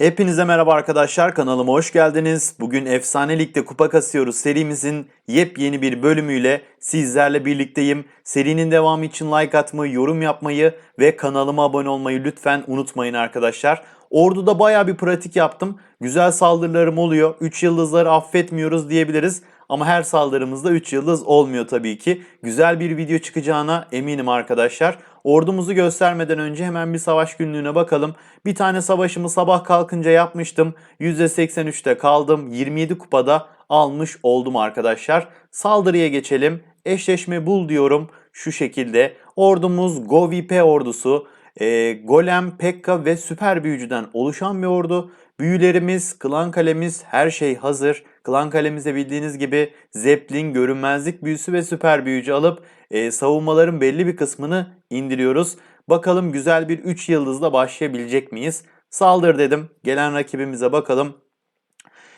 Hepinize merhaba arkadaşlar kanalıma hoş geldiniz. Bugün Efsane Lig'de kupa kasıyoruz serimizin yepyeni bir bölümüyle sizlerle birlikteyim. Serinin devamı için like atmayı, yorum yapmayı ve kanalıma abone olmayı lütfen unutmayın arkadaşlar. Ordu'da baya bir pratik yaptım. Güzel saldırılarım oluyor. 3 yıldızları affetmiyoruz diyebiliriz. Ama her saldırımızda 3 yıldız olmuyor tabii ki. Güzel bir video çıkacağına eminim arkadaşlar. Ordumuzu göstermeden önce hemen bir savaş günlüğüne bakalım. Bir tane savaşımı sabah kalkınca yapmıştım. %83'te kaldım. 27 kupada almış oldum arkadaşlar. Saldırıya geçelim. Eşleşme bul diyorum şu şekilde. Ordumuz GoVP ordusu. E, Golem, Pekka ve Süper Büyücüden oluşan bir ordu. Büyülerimiz, klan kalemiz her şey hazır. Klan kalemizde bildiğiniz gibi Zeppelin, görünmezlik büyüsü ve süper büyücü alıp e, savunmaların belli bir kısmını indiriyoruz. Bakalım güzel bir 3 yıldızla başlayabilecek miyiz? Saldır dedim. Gelen rakibimize bakalım.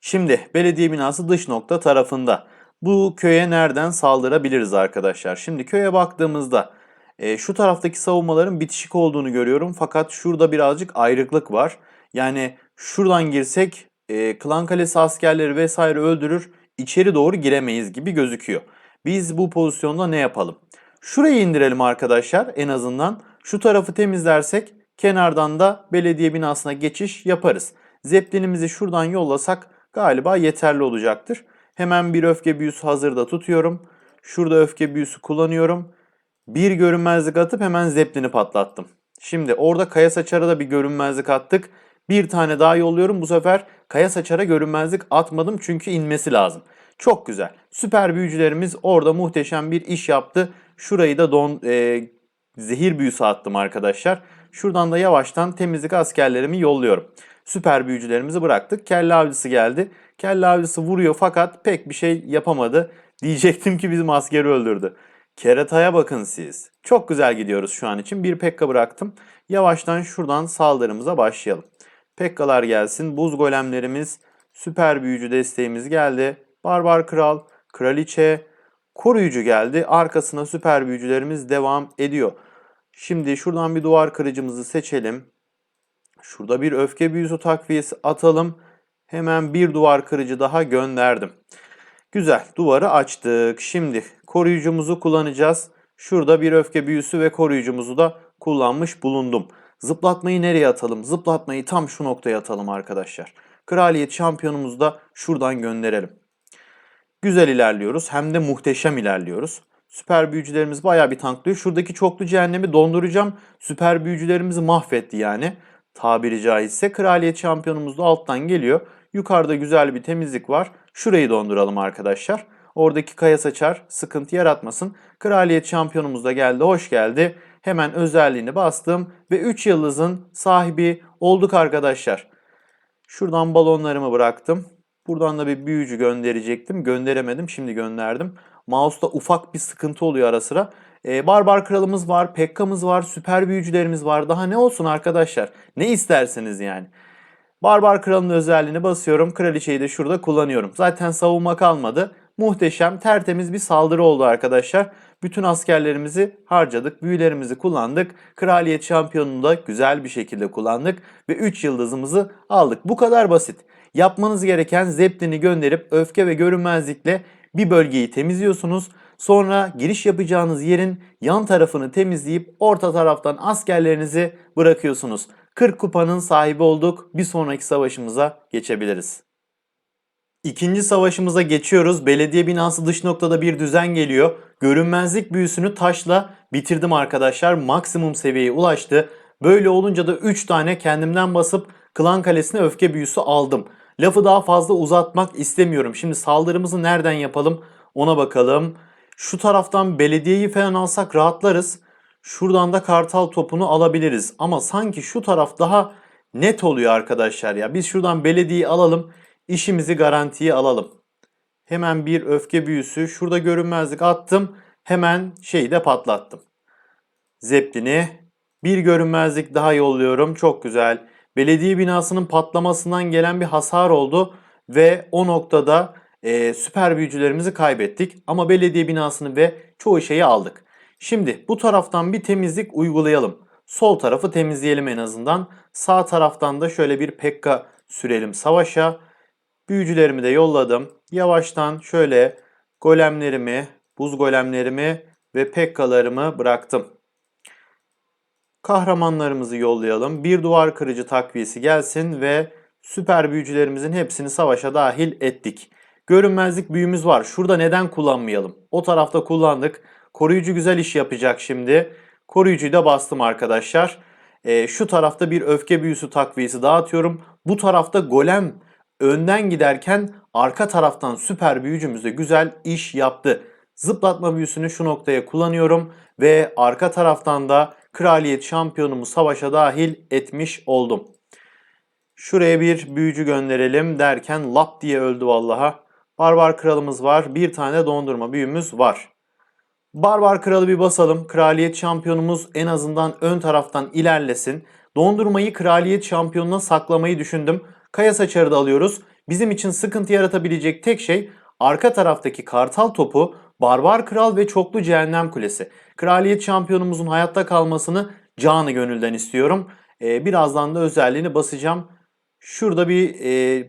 Şimdi belediye binası dış nokta tarafında. Bu köye nereden saldırabiliriz arkadaşlar? Şimdi köye baktığımızda e, şu taraftaki savunmaların bitişik olduğunu görüyorum. Fakat şurada birazcık ayrıklık var. Yani şuradan girsek e, klan kalesi askerleri vesaire öldürür. içeri doğru giremeyiz gibi gözüküyor. Biz bu pozisyonda ne yapalım? Şurayı indirelim arkadaşlar en azından. Şu tarafı temizlersek kenardan da belediye binasına geçiş yaparız. Zeplinimizi şuradan yollasak galiba yeterli olacaktır. Hemen bir öfke büyüsü hazırda tutuyorum. Şurada öfke büyüsü kullanıyorum. Bir görünmezlik atıp hemen zeplini patlattım. Şimdi orada kaya saçara da bir görünmezlik attık. Bir tane daha yolluyorum. Bu sefer kaya saçara görünmezlik atmadım çünkü inmesi lazım. Çok güzel. Süper büyücülerimiz orada muhteşem bir iş yaptı. Şurayı da don, e, zehir büyüsü attım arkadaşlar. Şuradan da yavaştan temizlik askerlerimi yolluyorum. Süper büyücülerimizi bıraktık. Kelle avcısı geldi. Kelle avcısı vuruyor fakat pek bir şey yapamadı. Diyecektim ki bizim askeri öldürdü. Kerataya bakın siz. Çok güzel gidiyoruz şu an için. Bir pekka bıraktım. Yavaştan şuradan saldırımıza başlayalım. Pekkalar gelsin. Buz golemlerimiz, süper büyücü desteğimiz geldi. Barbar kral, kraliçe, koruyucu geldi. Arkasına süper büyücülerimiz devam ediyor. Şimdi şuradan bir duvar kırıcımızı seçelim. Şurada bir öfke büyüsü takviyesi atalım. Hemen bir duvar kırıcı daha gönderdim. Güzel duvarı açtık. Şimdi koruyucumuzu kullanacağız. Şurada bir öfke büyüsü ve koruyucumuzu da kullanmış bulundum. Zıplatmayı nereye atalım? Zıplatmayı tam şu noktaya atalım arkadaşlar. Kraliyet şampiyonumuzu da şuradan gönderelim. Güzel ilerliyoruz. Hem de muhteşem ilerliyoruz. Süper büyücülerimiz bayağı bir tanklıyor. Şuradaki çoklu cehennemi donduracağım. Süper büyücülerimizi mahvetti yani. Tabiri caizse kraliyet şampiyonumuz da alttan geliyor. Yukarıda güzel bir temizlik var. Şurayı donduralım arkadaşlar. Oradaki kaya saçar sıkıntı yaratmasın. Kraliyet şampiyonumuz da geldi. Hoş geldi. Hemen özelliğini bastım ve 3 yıldızın sahibi olduk arkadaşlar. Şuradan balonlarımı bıraktım. Buradan da bir büyücü gönderecektim. Gönderemedim. Şimdi gönderdim. Mouse'da ufak bir sıkıntı oluyor ara sıra. Ee, Barbar Kralımız var, Pekka'mız var, süper büyücülerimiz var. Daha ne olsun arkadaşlar? Ne isterseniz yani. Barbar Kral'ın özelliğini basıyorum. Kraliçeyi de şurada kullanıyorum. Zaten savunma kalmadı. Muhteşem, tertemiz bir saldırı oldu arkadaşlar. Bütün askerlerimizi harcadık, büyülerimizi kullandık. Kraliyet şampiyonunu da güzel bir şekilde kullandık ve 3 yıldızımızı aldık. Bu kadar basit. Yapmanız gereken Zeppelin'i gönderip öfke ve görünmezlikle bir bölgeyi temizliyorsunuz. Sonra giriş yapacağınız yerin yan tarafını temizleyip orta taraftan askerlerinizi bırakıyorsunuz. 40 kupanın sahibi olduk. Bir sonraki savaşımıza geçebiliriz. İkinci savaşımıza geçiyoruz. Belediye binası dış noktada bir düzen geliyor. Görünmezlik büyüsünü taşla bitirdim arkadaşlar. Maksimum seviyeye ulaştı. Böyle olunca da 3 tane kendimden basıp klan kalesine öfke büyüsü aldım. Lafı daha fazla uzatmak istemiyorum. Şimdi saldırımızı nereden yapalım ona bakalım. Şu taraftan belediyeyi falan alsak rahatlarız. Şuradan da kartal topunu alabiliriz. Ama sanki şu taraf daha net oluyor arkadaşlar ya. Biz şuradan belediyeyi alalım. İşimizi garantiye alalım. Hemen bir öfke büyüsü. Şurada görünmezlik attım. Hemen şeyi de patlattım. Zeplini. Bir görünmezlik daha yolluyorum. Çok güzel. Belediye binasının patlamasından gelen bir hasar oldu. Ve o noktada e, süper büyücülerimizi kaybettik. Ama belediye binasını ve çoğu şeyi aldık. Şimdi bu taraftan bir temizlik uygulayalım. sol tarafı temizleyelim en azından. Sağ taraftan da şöyle bir Pekka sürelim savaşa. Büyücülerimi de yolladım. Yavaştan şöyle golemlerimi, buz golemlerimi ve Pekka'larımı bıraktım. Kahramanlarımızı yollayalım. Bir duvar kırıcı takviyesi gelsin ve süper büyücülerimizin hepsini savaşa dahil ettik. Görünmezlik büyümüz var. Şurada neden kullanmayalım? O tarafta kullandık. Koruyucu güzel iş yapacak şimdi. Koruyucuyu da bastım arkadaşlar. Ee, şu tarafta bir öfke büyüsü takviyesi dağıtıyorum. Bu tarafta golem önden giderken arka taraftan süper büyücümüz de güzel iş yaptı. Zıplatma büyüsünü şu noktaya kullanıyorum ve arka taraftan da kraliyet şampiyonumu savaşa dahil etmiş oldum. Şuraya bir büyücü gönderelim derken lap diye öldü vallaha. Barbar kralımız var. Bir tane dondurma büyümüz var. Barbar kralı bir basalım. Kraliyet şampiyonumuz en azından ön taraftan ilerlesin. Dondurmayı kraliyet şampiyonuna saklamayı düşündüm. Kaya saçarı da alıyoruz. Bizim için sıkıntı yaratabilecek tek şey arka taraftaki kartal topu, barbar kral ve çoklu cehennem kulesi. Kraliyet şampiyonumuzun hayatta kalmasını canı gönülden istiyorum. Ee, birazdan da özelliğini basacağım. Şurada bir e,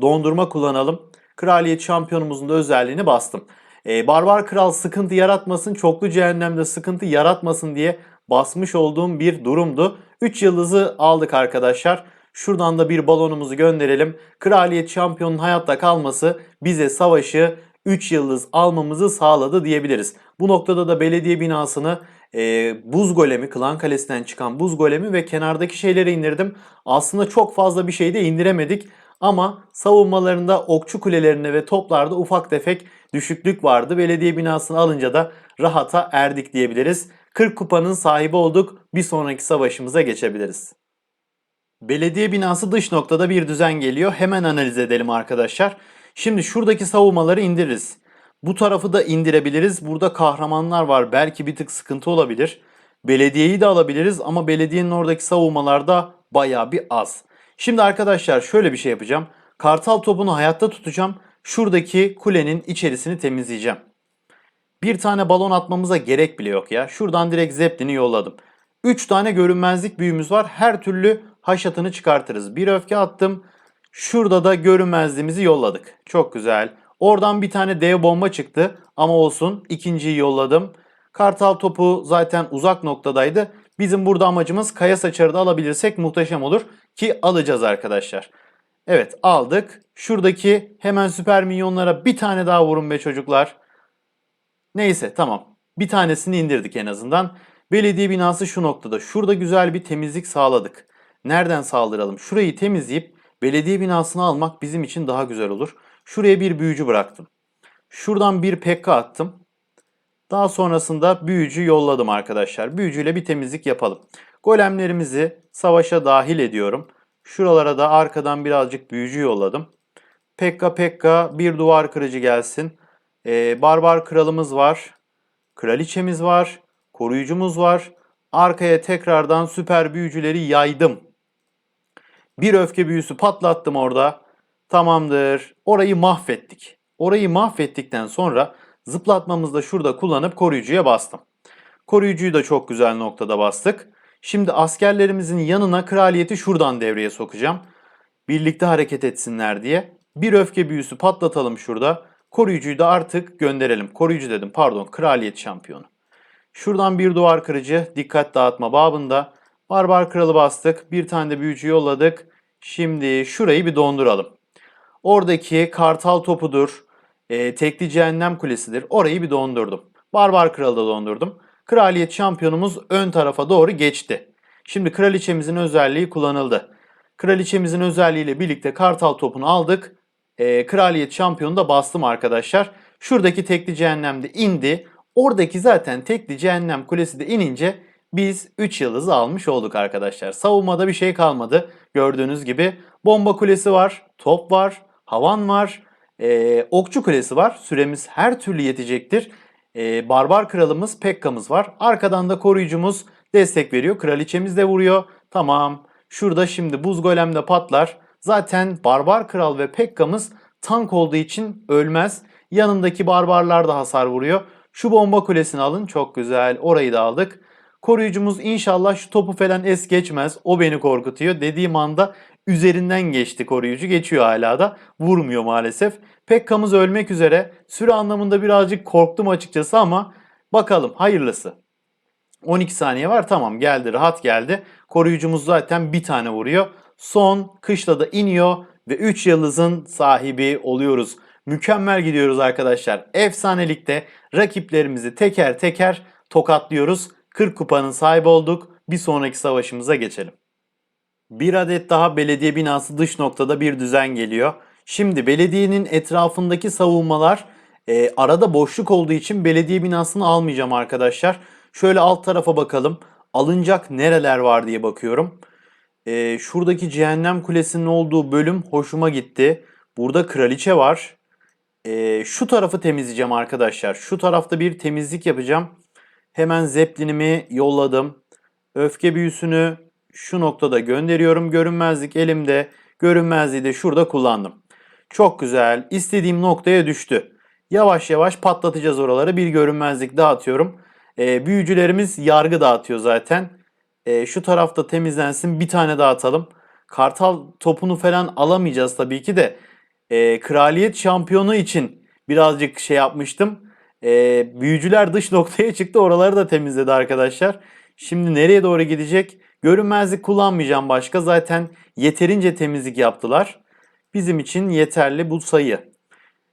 dondurma kullanalım. Kraliyet şampiyonumuzun da özelliğini bastım. Ee, barbar kral sıkıntı yaratmasın, çoklu cehennemde sıkıntı yaratmasın diye basmış olduğum bir durumdu. 3 yıldızı aldık arkadaşlar. Şuradan da bir balonumuzu gönderelim. Kraliyet şampiyonun hayatta kalması bize savaşı 3 yıldız almamızı sağladı diyebiliriz. Bu noktada da belediye binasını e, buz golemi, klan kalesinden çıkan buz golemi ve kenardaki şeyleri indirdim. Aslında çok fazla bir şey de indiremedik. Ama savunmalarında okçu kulelerine ve toplarda ufak tefek düşüklük vardı. Belediye binasını alınca da rahata erdik diyebiliriz. 40 kupanın sahibi olduk. Bir sonraki savaşımıza geçebiliriz. Belediye binası dış noktada bir düzen geliyor. Hemen analiz edelim arkadaşlar. Şimdi şuradaki savunmaları indiririz. Bu tarafı da indirebiliriz. Burada kahramanlar var. Belki bir tık sıkıntı olabilir. Belediyeyi de alabiliriz ama belediyenin oradaki savunmalarda baya bir az. Şimdi arkadaşlar şöyle bir şey yapacağım. Kartal topunu hayatta tutacağım. Şuradaki kulenin içerisini temizleyeceğim. Bir tane balon atmamıza gerek bile yok ya. Şuradan direkt Zeppelin'i yolladım. 3 tane görünmezlik büyümüz var. Her türlü haşatını çıkartırız. Bir öfke attım. Şurada da görünmezliğimizi yolladık. Çok güzel. Oradan bir tane dev bomba çıktı ama olsun. İkinciyi yolladım. Kartal topu zaten uzak noktadaydı. Bizim burada amacımız kaya saçarı da alabilirsek muhteşem olur. Ki alacağız arkadaşlar. Evet aldık. Şuradaki hemen süper minyonlara bir tane daha vurun be çocuklar. Neyse tamam. Bir tanesini indirdik en azından. Belediye binası şu noktada. Şurada güzel bir temizlik sağladık. Nereden saldıralım? Şurayı temizleyip belediye binasını almak bizim için daha güzel olur. Şuraya bir büyücü bıraktım. Şuradan bir pekka attım. Daha sonrasında büyücü yolladım arkadaşlar. Büyücüyle bir temizlik yapalım. Golemlerimizi savaşa dahil ediyorum. Şuralara da arkadan birazcık büyücü yolladım. Pekka Pekka bir duvar kırıcı gelsin. Ee, barbar kralımız var. Kraliçemiz var. Koruyucumuz var. Arkaya tekrardan süper büyücüleri yaydım. Bir öfke büyüsü patlattım orada. Tamamdır. Orayı mahvettik. Orayı mahvettikten sonra zıplatmamızı da şurada kullanıp koruyucuya bastım. Koruyucuyu da çok güzel noktada bastık. Şimdi askerlerimizin yanına kraliyeti şuradan devreye sokacağım. Birlikte hareket etsinler diye. Bir öfke büyüsü patlatalım şurada. Koruyucuyu da artık gönderelim. Koruyucu dedim pardon kraliyet şampiyonu. Şuradan bir duvar kırıcı dikkat dağıtma babında. Barbar kralı bastık. Bir tane de büyücü yolladık. Şimdi şurayı bir donduralım. Oradaki kartal topudur. E, tekli cehennem kulesidir. Orayı bir dondurdum. Barbar kralı da dondurdum. Kraliyet şampiyonumuz ön tarafa doğru geçti. Şimdi kraliçemizin özelliği kullanıldı. Kraliçemizin özelliğiyle birlikte kartal topunu aldık. E, kraliyet şampiyonu da bastım arkadaşlar. Şuradaki tekli cehennemde indi. Oradaki zaten tekli cehennem kulesi de inince biz 3 yıldızı almış olduk arkadaşlar. Savunmada bir şey kalmadı. Gördüğünüz gibi bomba kulesi var, top var, havan var, e, okçu kulesi var. Süremiz her türlü yetecektir. E, barbar kralımız, Pekka'mız var. Arkadan da koruyucumuz destek veriyor. Kraliçemiz de vuruyor. Tamam. Şurada şimdi buz golem de patlar. Zaten barbar kral ve Pekka'mız tank olduğu için ölmez. Yanındaki barbarlar da hasar vuruyor. Şu bomba kulesini alın. Çok güzel. Orayı da aldık. Koruyucumuz inşallah şu topu falan es geçmez. O beni korkutuyor. Dediğim anda üzerinden geçti koruyucu. Geçiyor hala da. Vurmuyor maalesef. Pekka'mız ölmek üzere. Süre anlamında birazcık korktum açıkçası ama bakalım hayırlısı. 12 saniye var tamam geldi rahat geldi. Koruyucumuz zaten bir tane vuruyor. Son kışla da iniyor ve 3 yıldızın sahibi oluyoruz. Mükemmel gidiyoruz arkadaşlar. Efsanelikte rakiplerimizi teker teker tokatlıyoruz. 40 kupanın sahibi olduk. Bir sonraki savaşımıza geçelim. Bir adet daha belediye binası dış noktada bir düzen geliyor. Şimdi belediyenin etrafındaki savunmalar e, arada boşluk olduğu için belediye binasını almayacağım arkadaşlar. Şöyle alt tarafa bakalım. Alınacak nereler var diye bakıyorum. E, şuradaki cehennem kulesinin olduğu bölüm hoşuma gitti. Burada kraliçe var. E, şu tarafı temizleyeceğim arkadaşlar. Şu tarafta bir temizlik yapacağım. Hemen zeplinimi yolladım. Öfke büyüsünü şu noktada gönderiyorum. Görünmezlik elimde. Görünmezliği de şurada kullandım. Çok güzel. İstediğim noktaya düştü. Yavaş yavaş patlatacağız oraları. Bir görünmezlik dağıtıyorum. Ee, büyücülerimiz yargı dağıtıyor zaten. Ee, şu tarafta temizlensin. Bir tane dağıtalım. Kartal topunu falan alamayacağız tabii ki de. Ee, kraliyet şampiyonu için birazcık şey yapmıştım. Ee, büyücüler dış noktaya çıktı. Oraları da temizledi arkadaşlar. Şimdi nereye doğru gidecek? Görünmezlik kullanmayacağım başka. Zaten yeterince temizlik yaptılar. Bizim için yeterli bu sayı.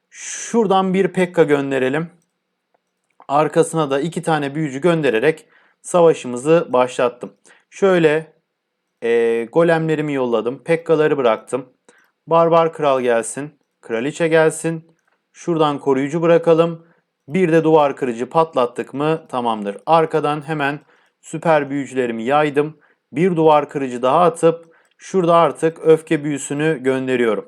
Şuradan bir Pekka gönderelim. Arkasına da iki tane büyücü göndererek savaşımızı başlattım. Şöyle e, golemlerimi yolladım. Pekka'ları bıraktım. Barbar kral gelsin. Kraliçe gelsin. Şuradan koruyucu bırakalım. Bir de duvar kırıcı patlattık mı tamamdır. Arkadan hemen süper büyücülerimi yaydım. Bir duvar kırıcı daha atıp şurada artık öfke büyüsünü gönderiyorum.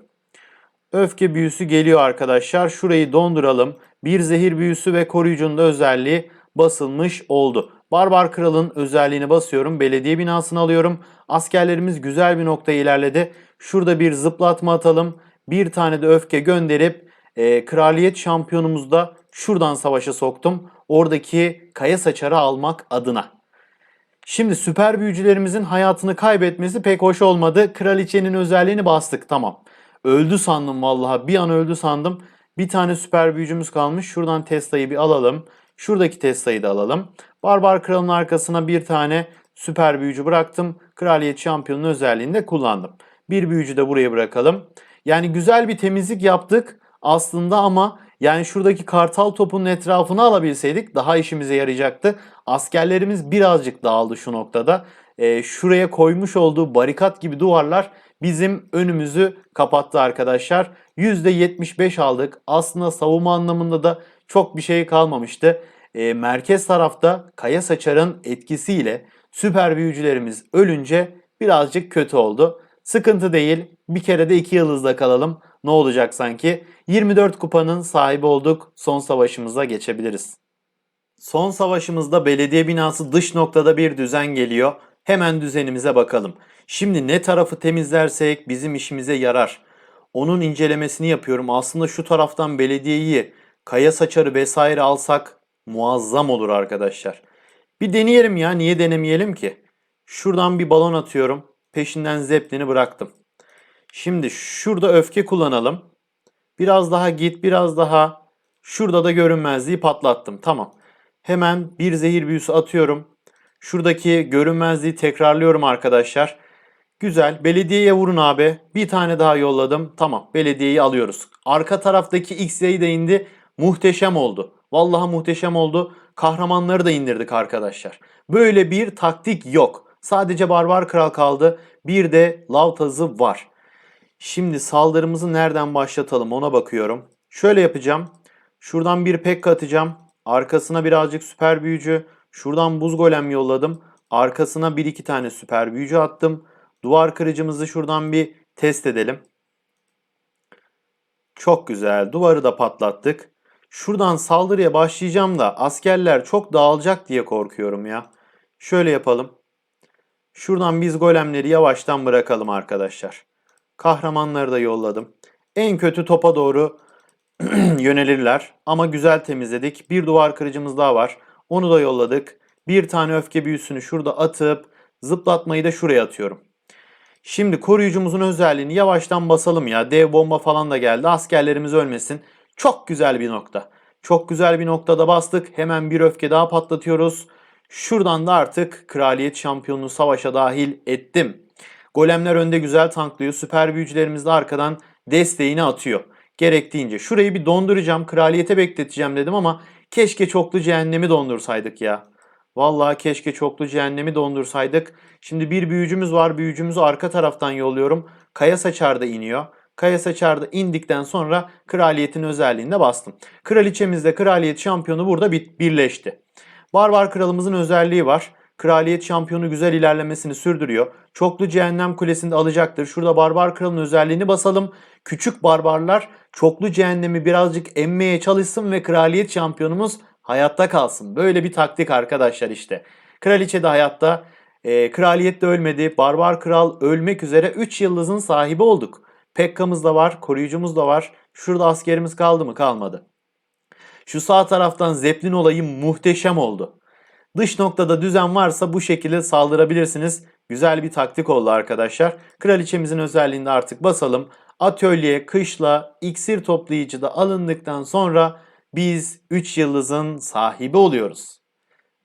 Öfke büyüsü geliyor arkadaşlar. Şurayı donduralım. Bir zehir büyüsü ve koruyucunun özelliği basılmış oldu. Barbar Kral'ın özelliğini basıyorum. Belediye binasını alıyorum. Askerlerimiz güzel bir noktaya ilerledi. Şurada bir zıplatma atalım. Bir tane de öfke gönderip e, kraliyet şampiyonumuzu da şuradan savaşa soktum. Oradaki kaya saçarı almak adına. Şimdi süper büyücülerimizin hayatını kaybetmesi pek hoş olmadı. Kraliçenin özelliğini bastık tamam. Öldü sandım vallahi bir an öldü sandım. Bir tane süper büyücümüz kalmış. Şuradan Tesla'yı bir alalım. Şuradaki Tesla'yı da alalım. Barbar Kral'ın arkasına bir tane süper büyücü bıraktım. Kraliyet şampiyonunun özelliğini de kullandım. Bir büyücü de buraya bırakalım. Yani güzel bir temizlik yaptık aslında ama yani şuradaki kartal topunun etrafını alabilseydik daha işimize yarayacaktı. Askerlerimiz birazcık dağıldı şu noktada. Ee, şuraya koymuş olduğu barikat gibi duvarlar bizim önümüzü kapattı arkadaşlar. %75 aldık. Aslında savunma anlamında da çok bir şey kalmamıştı. Ee, merkez tarafta Kaya Saçar'ın etkisiyle süper büyücülerimiz ölünce birazcık kötü oldu. Sıkıntı değil. Bir kere de iki yıldızda kalalım. Ne olacak sanki? 24 kupanın sahibi olduk. Son savaşımıza geçebiliriz. Son savaşımızda belediye binası dış noktada bir düzen geliyor. Hemen düzenimize bakalım. Şimdi ne tarafı temizlersek bizim işimize yarar. Onun incelemesini yapıyorum. Aslında şu taraftan belediyeyi, kaya saçarı vesaire alsak muazzam olur arkadaşlar. Bir deneyelim ya. Niye denemeyelim ki? Şuradan bir balon atıyorum. Peşinden zeplini bıraktım. Şimdi şurada öfke kullanalım. Biraz daha git, biraz daha. Şurada da görünmezliği patlattım. Tamam. Hemen bir zehir büyüsü atıyorum. Şuradaki görünmezliği tekrarlıyorum arkadaşlar. Güzel. Belediyeye vurun abi. Bir tane daha yolladım. Tamam. Belediyeyi alıyoruz. Arka taraftaki X-Ray de indi. Muhteşem oldu. Vallahi muhteşem oldu. Kahramanları da indirdik arkadaşlar. Böyle bir taktik yok. Sadece Barbar Kral kaldı. Bir de Lavtaz'ı var. Şimdi saldırımızı nereden başlatalım ona bakıyorum. Şöyle yapacağım. Şuradan bir pekka atacağım. Arkasına birazcık süper büyücü. Şuradan buz golem yolladım. Arkasına bir iki tane süper büyücü attım. Duvar kırıcımızı şuradan bir test edelim. Çok güzel. Duvarı da patlattık. Şuradan saldırıya başlayacağım da askerler çok dağılacak diye korkuyorum ya. Şöyle yapalım. Şuradan biz golemleri yavaştan bırakalım arkadaşlar. Kahramanları da yolladım. En kötü topa doğru yönelirler ama güzel temizledik. Bir duvar kırıcımız daha var. Onu da yolladık. Bir tane öfke büyüsünü şurada atıp zıplatmayı da şuraya atıyorum. Şimdi koruyucumuzun özelliğini yavaştan basalım ya. Dev bomba falan da geldi. Askerlerimiz ölmesin. Çok güzel bir nokta. Çok güzel bir noktada bastık. Hemen bir öfke daha patlatıyoruz. Şuradan da artık kraliyet şampiyonluğu savaşa dahil ettim. Golemler önde güzel tanklıyor. Süper büyücülerimiz de arkadan desteğini atıyor. Gerektiğince. Şurayı bir donduracağım. Kraliyete bekleteceğim dedim ama keşke çoklu cehennemi dondursaydık ya. Vallahi keşke çoklu cehennemi dondursaydık. Şimdi bir büyücümüz var. Büyücümüzü arka taraftan yolluyorum. Kaya saçar da iniyor. Kaya saçar da indikten sonra kraliyetin özelliğinde bastım. Kraliçemizle kraliyet şampiyonu burada bir- birleşti. Barbar kralımızın özelliği var. Kraliyet şampiyonu güzel ilerlemesini sürdürüyor. Çoklu cehennem kulesini de alacaktır. Şurada barbar kralın özelliğini basalım. Küçük barbarlar çoklu cehennemi birazcık emmeye çalışsın ve kraliyet şampiyonumuz hayatta kalsın. Böyle bir taktik arkadaşlar işte. Kraliçe de hayatta. E, kraliyet de ölmedi. Barbar kral ölmek üzere 3 yıldızın sahibi olduk. Pekka'mız da var. Koruyucumuz da var. Şurada askerimiz kaldı mı? Kalmadı. Şu sağ taraftan Zeppelin olayı muhteşem oldu. Dış noktada düzen varsa bu şekilde saldırabilirsiniz. Güzel bir taktik oldu arkadaşlar. Kraliçemizin özelliğinde artık basalım. Atölye, kışla, iksir toplayıcı da alındıktan sonra biz 3 yıldızın sahibi oluyoruz.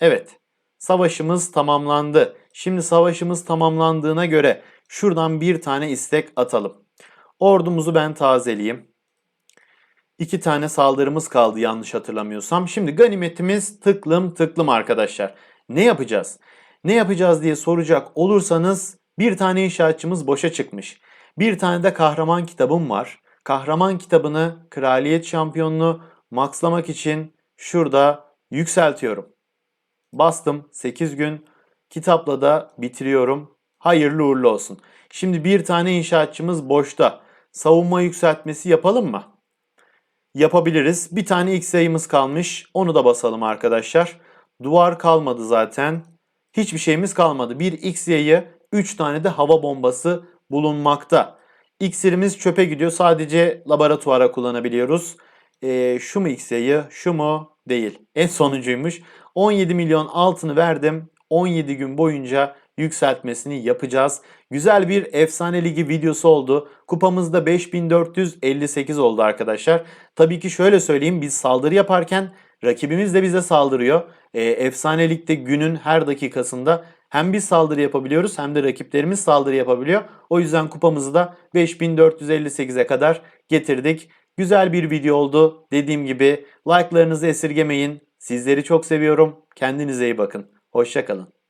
Evet, savaşımız tamamlandı. Şimdi savaşımız tamamlandığına göre şuradan bir tane istek atalım. Ordumuzu ben tazeleyeyim. İki tane saldırımız kaldı yanlış hatırlamıyorsam. Şimdi ganimetimiz tıklım tıklım arkadaşlar. Ne yapacağız? Ne yapacağız diye soracak olursanız bir tane inşaatçımız boşa çıkmış. Bir tane de kahraman kitabım var. Kahraman kitabını kraliyet şampiyonluğu maxlamak için şurada yükseltiyorum. Bastım 8 gün. Kitapla da bitiriyorum. Hayırlı uğurlu olsun. Şimdi bir tane inşaatçımız boşta. Savunma yükseltmesi yapalım mı? Yapabiliriz. Bir tane X sayımız kalmış. Onu da basalım arkadaşlar. Duvar kalmadı zaten. Hiçbir şeyimiz kalmadı. Bir X yayı, 3 tane de hava bombası bulunmakta. İksirimiz çöpe gidiyor. Sadece laboratuvara kullanabiliyoruz. Ee, şu mu X yayı, şu mu? Değil. En sonuncuymuş. 17 milyon altını verdim. 17 gün boyunca yükseltmesini yapacağız. Güzel bir efsane ligi videosu oldu. Kupamızda 5458 oldu arkadaşlar. Tabii ki şöyle söyleyeyim biz saldırı yaparken rakibimiz de bize saldırıyor. Ee, efsane ligde günün her dakikasında hem biz saldırı yapabiliyoruz hem de rakiplerimiz saldırı yapabiliyor. O yüzden kupamızı da 5458'e kadar getirdik. Güzel bir video oldu. Dediğim gibi like'larınızı esirgemeyin. Sizleri çok seviyorum. Kendinize iyi bakın. Hoşçakalın.